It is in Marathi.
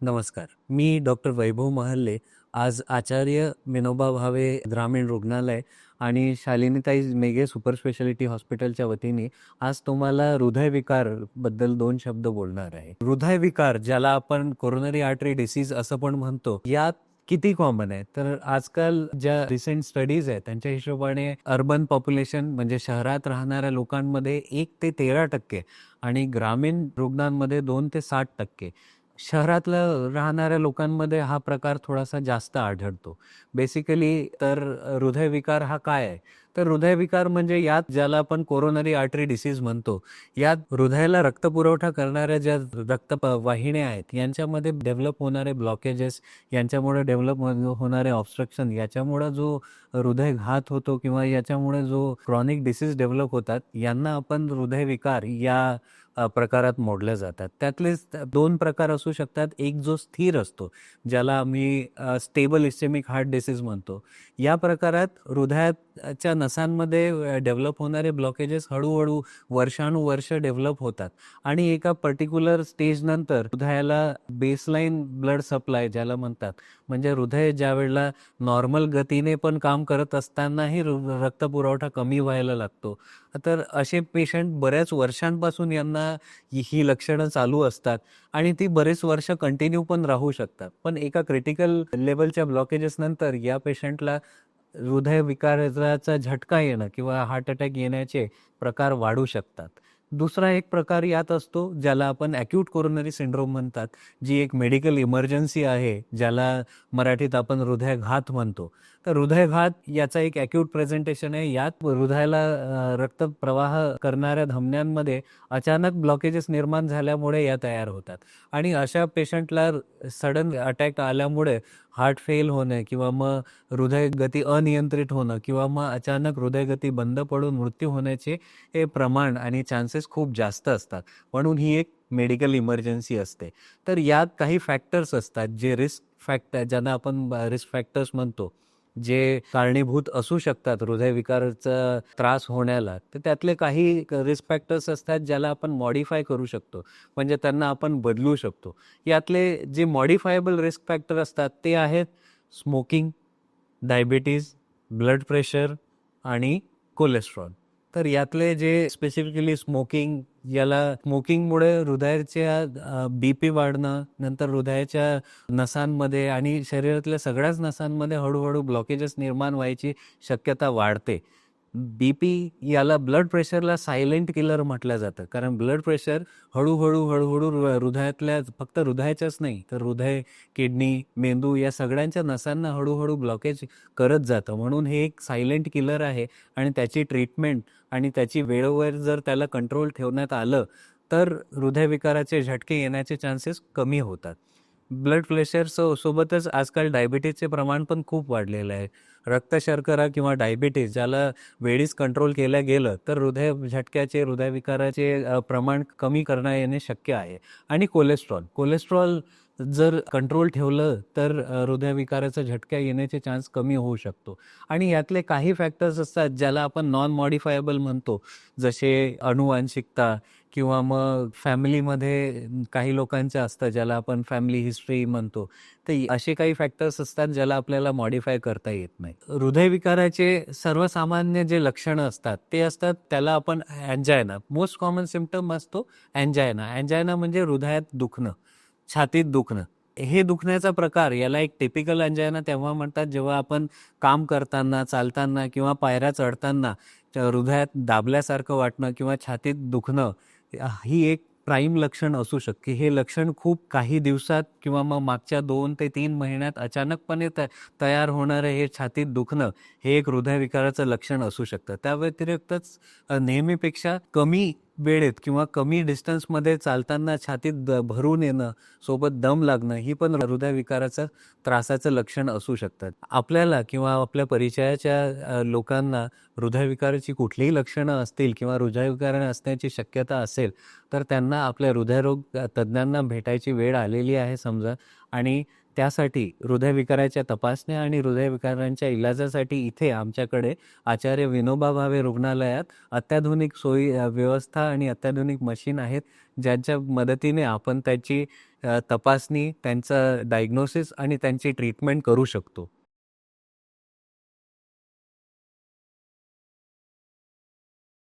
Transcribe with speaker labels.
Speaker 1: नमस्कार. मी डॉक्टर वैभव महल्ले आज आचार्य विनोबा भावे ग्रामीण रुग्णालय आणि शालिनीताई मेघे सुपर स्पेशालिटी हॉस्पिटलच्या वतीने आज तुम्हाला हृदयविकारबद्दल दोन शब्द बोलणार आहे. हृदयविकार ज्याला आपण कोरोनरी आर्टरी डिसीज असं पण म्हणतो यात किती कॉमन आहे? तर आजकाल ज्या रिसेंट स्टडीज आहेत त्यांच्या हिशोबाने अर्बन पॉप्युलेशन म्हणजे शहरात राहणाऱ्या लोकांमध्ये एक ते तेरा टक्के आणि ग्रामीण रुग्णांमध्ये दोन ते साठ टक्के. शहरातल्या राहणाऱ्या लोकांमध्ये हा प्रकार थोडासा जास्त आढळतो. बेसिकली तर हृदयविकार हा काय आहे? तर हृदयविकार म्हणजे यात ज्याला आपण कोरोनरी आर्टरी डिसीज म्हणतो यात हृदयाला रक्तपुरवठा करणाऱ्या ज्या रक्त प- वाहिन्या आहेत यांच्यामध्ये डेव्हलप होणारे ब्लॉकेजेस यांच्यामुळे डेव्हलप हो-, होणारे ऑब्स्ट्रक्शन याच्यामुळे जो हृदयघात होतो किंवा याच्यामुळे जो क्रॉनिक डिसीज डेव्हलप होतात यांना आपण हृदयविकार या प्रकारात मोडल्या जातात. त्यातलेच दोन प्रकार असू शकतात. एक जो स्थिर असतो ज्याला आम्ही स्टेबल इस्टेमिक हार्ट डिसीज म्हणतो. या प्रकारात हृदयाच्या नसांमध्ये डेव्हलप होणारे ब्लॉकेजेस हळूहळू वर्षानुवर्ष डेव्हलप होतात. आणि एका पर्टिक्युलर स्टेज नंतर हृदयाला बेसलाईन ब्लड सप्लाय ज्याला म्हणतात म्हणजे हृदय ज्या वेळेला नॉर्मल गतीने पण काम करत असतानाही रक्तपुरवठा कमी व्हायला लागतो. तर असे पेशंट बऱ्याच वर्षांपासून यांना ही ही लक्षणं चालू असतात आणि ती बरेच वर्ष कंटिन्यू पण राहू शकतात. पण एका क्रिटिकल लेवलच्या ब्लॉकेजेस नंतर या पेशंटला हृदय विकाराचा झटका येणं किंवा हार्ट अटॅक येण्याचे प्रकार वाढू शकतात. दुसरा एक प्रकार यात असतो ज्याला आपण अॅक्यूट कोरोनरी सिंड्रोम म्हणतात जी एक मेडिकल इमर्जन्सी आहे ज्याला मराठीत आपण हृदयघात म्हणतो. तर हृदयघात याचा एक अॅक्यूट प्रेझेंटेशन आहे. यात हृदयाला रक्त प्रवाह करणाऱ्या धमन्यांमध्ये अचानक ब्लॉकेजेस निर्माण झाल्यामुळे या तयार होतात. आणि अशा पेशंटला सडन अटॅक आल्यामुळे हार्ट फेल होणे किंवा मग हृदयगती अनियंत्रित होणं किंवा मग अचानक हृदयगती बंद पडून मृत्यू होण्याचे हे प्रमाण आणि चान्सेस खूप जास्त असतात. म्हणून ही एक मेडिकल इमर्जन्सी असते. तर यात काही फॅक्टर्स असतात जे रिस्क फॅक्टर ज्यांना आपण रिस्क फॅक्टर्स म्हणतो. जे कारणीभूत असू शकतात हृदयविकाराचा त्रास होण्याला तर त्यातले काही रिस्क फॅक्टर्स असतात ज्याला आपण मॉडिफाय करू शकतो. म्हणजे त्यांना आपण बदलू शकतो. यातले जे मॉडिफायबल रिस्क फॅक्टर असतात ते आहेत स्मोकिंग डायबिटीज ब्लड प्रेशर आणि कोलेस्ट्रॉल तर यातले जे स्पेसिफिकली स्मोकिंग याला स्मोकिंगमुळे हृदयाच्या बीपी वाढणं नंतर हृदयाच्या नसांमध्ये आणि शरीरातल्या सगळ्याच नसांमध्ये हळूहळू ब्लॉकेजेस निर्माण व्हायची शक्यता वाढते. बी पी याला ब्लड प्रेशरला सायलेंट किलर म्हटलं जातं. कारण ब्लड प्रेशर हळूहळू हळूहळू हृदयातल्या फक्त हृदयाच्याच नाही तर हृदय किडनी मेंदू या सगळ्यांच्या नसांना हळूहळू ब्लॉकेज करत जातं. म्हणून हे एक सायलेंट किलर आहे आणि त्याची ट्रीटमेंट आणि त्याची वेळेवर जर त्याला कंट्रोल ठेवण्यात आलं तर हृदयविकाराचे झटके येण्याचे चान्सेस कमी होतात. ब्लड प्रेशर सो सोबतच आजकाल डायबिटीजचे प्रमाण पण खूप वाढलेलं आहे. रक्तशर्करा किंवा डायबिटीज ज्याला वेळीच कंट्रोल केलं गेलं तर हृदय झटक्याचे हृदयविकाराचे प्रमाण कमी करणं येणे शक्य आहे. आणि कोलेस्ट्रॉल कोलेस्ट्रॉल जर कंट्रोल ठेवलं तर हृदयविकाराचा झटका येण्याचे चान्स कमी होऊ शकतो. आणि यातले काही फॅक्टर्स असतात ज्याला आपण नॉन मॉडिफायबल म्हणतो. जसे अनुवांशिकता किंवा मग फॅमिलीमध्ये काही लोकांचे असतं ज्याला आपण फॅमिली हिस्ट्री म्हणतो. तर असे काही फॅक्टर्स असतात ज्याला आपल्याला मॉडिफाय करता येत नाही. हृदयविकाराचे सर्वसामान्य जे लक्षणं असतात ते असतात त्याला आपण अँजायना मोस्ट कॉमन सिम्पटम असतो अँजायना अँजायना म्हणजे हृदयात दुखणं. छातीत दुखणं. हे दुखण्याचा प्रकार याला एक टिपिकल अंजायना तेव्हा म्हणतात जेव्हा आपण काम करताना चालताना किंवा पायऱ्या चढताना हृदयात दाबल्यासारखं वाटणं किंवा छातीत दुखणं ही एक प्राईम लक्षण असू शकते. हे लक्षण खूप काही दिवसात किंवा मग मागच्या दोन ते तीन महिन्यात अचानकपणे त तयार होणारं हे छातीत दुखणं हे एक हृदयविकाराचं लक्षण असू शकतं. त्या व्यतिरिक्तच नेहमीपेक्षा कमी वेळेत किंवा कमी डिस्टन्समध्ये चालताना छातीत द- भरून येणं सोबत दम लागणं ही पण हृदयविकाराचं त्रासाचं लक्षण असू शकतात. आपल्याला किंवा आपल्या परिचयाच्या लोकांना हृदयविकाराची कुठलीही लक्षणं असतील किंवा हृदयविकार असण्याची शक्यता असेल तर त्यांना आपल्या हृदयरोग तज्ज्ञांना भेटायची वेळ आलेली आहे समजा. आणि त्यासाठी हृदयविकाराच्या तपासण्या आणि हृदयविकारांच्या इलाजासाठी इथे आमच्याकडे आचार्य विनोबा भावे रुग्णालयात अत्याधुनिक सोयी व्यवस्था आणि अत्याधुनिक मशीन आहेत ज्यांच्या मदतीने आपण त्याची तपासणी त्यांचं डायग्नोसिस आणि त्यांची ट्रीटमेंट करू शकतो.